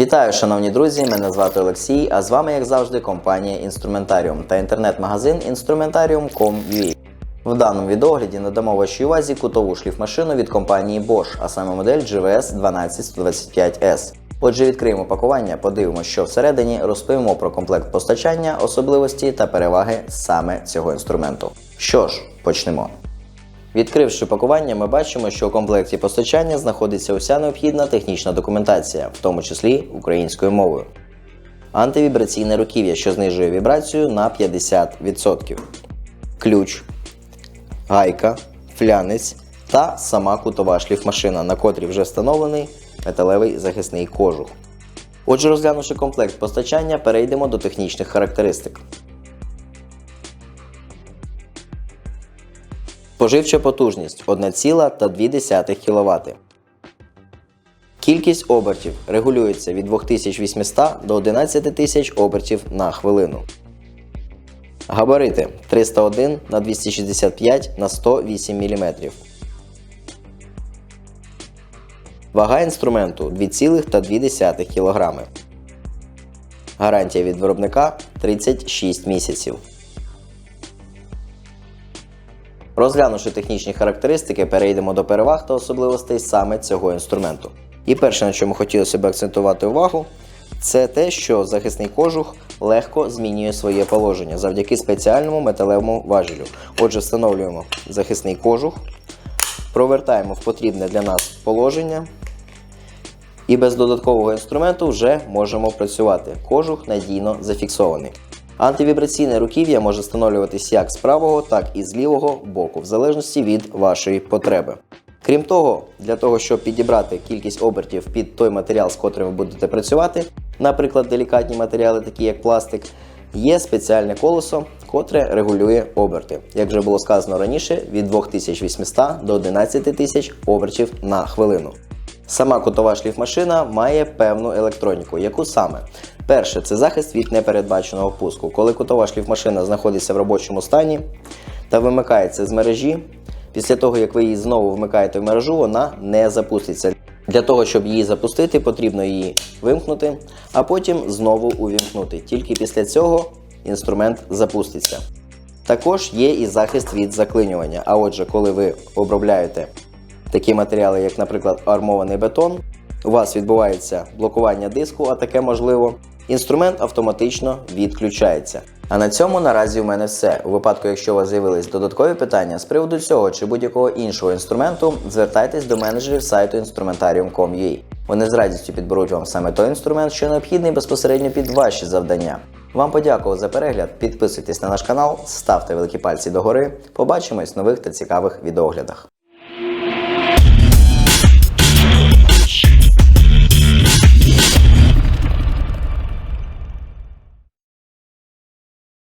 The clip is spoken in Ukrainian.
Вітаю, шановні друзі! Мене звати Олексій, а з вами, як завжди, компанія Інструментаріум та інтернет-магазин Instrumentarium.com.ua. В даному відеогляді надамо вашій увазі кутову шліфмашину від компанії Bosch, а саме модель GVS 12125S. Отже, відкриємо пакування, подивимося, що всередині, розповімо про комплект постачання, особливості та переваги саме цього інструменту. Що ж, почнемо. Відкривши пакування, ми бачимо, що у комплекті постачання знаходиться уся необхідна технічна документація, в тому числі українською мовою. Антивібраційне руків'я, що знижує вібрацію на 50%. Ключ, гайка, флянець та сама кутова шліфмашина, на котрій вже встановлений металевий захисний кожух. Отже, розглянувши комплект постачання, перейдемо до технічних характеристик. Споживча потужність 1,2 кВт. Кількість обертів регулюється від 2800 до 11 тисяч обертів на хвилину. Габарити 301 на 265 на 108 мм. Вага інструменту 2,2 кг. Гарантія від виробника 36 місяців. Розглянувши технічні характеристики, перейдемо до переваг та особливостей саме цього інструменту. І перше, на чому хотілося б акцентувати увагу, це те, що захисний кожух легко змінює своє положення завдяки спеціальному металевому важелю. Отже, встановлюємо захисний кожух, провертаємо в потрібне для нас положення. І без додаткового інструменту вже можемо працювати. Кожух надійно зафіксований. Антивібраційне руків'я може встановлюватись як з правого, так і з лівого боку, в залежності від вашої потреби. Крім того, для того, щоб підібрати кількість обертів під той матеріал, з котрим ви будете працювати, наприклад, делікатні матеріали, такі як пластик, є спеціальне колесо, котре регулює оберти. Як вже було сказано раніше, від 2800 до 11 тисяч обертів на хвилину. Сама кутова шліфмашина має певну електроніку, яку саме. Перше, це захист від непередбаченого пуску. Коли кутова шліфмашина знаходиться в робочому стані та вимикається з мережі, після того як ви її знову вмикаєте в мережу, вона не запуститься. Для того, щоб її запустити, потрібно її вимкнути, а потім знову увімкнути. Тільки після цього інструмент запуститься. Також є і захист від заклинювання. А отже, коли ви обробляєте такі матеріали, як, наприклад, армований бетон, у вас відбувається блокування диску, а таке можливо. Інструмент автоматично відключається. А на цьому наразі у мене все. У випадку, якщо у вас з'явились додаткові питання з приводу цього чи будь-якого іншого інструменту, звертайтесь до менеджерів сайту instrumentarium.com.ua. Вони з радістю підберуть вам саме той інструмент, що необхідний безпосередньо під ваші завдання. Вам подякував за перегляд. Підписуйтесь на наш канал, ставте великі пальці догори. Побачимось в нових та цікавих відеоглядах.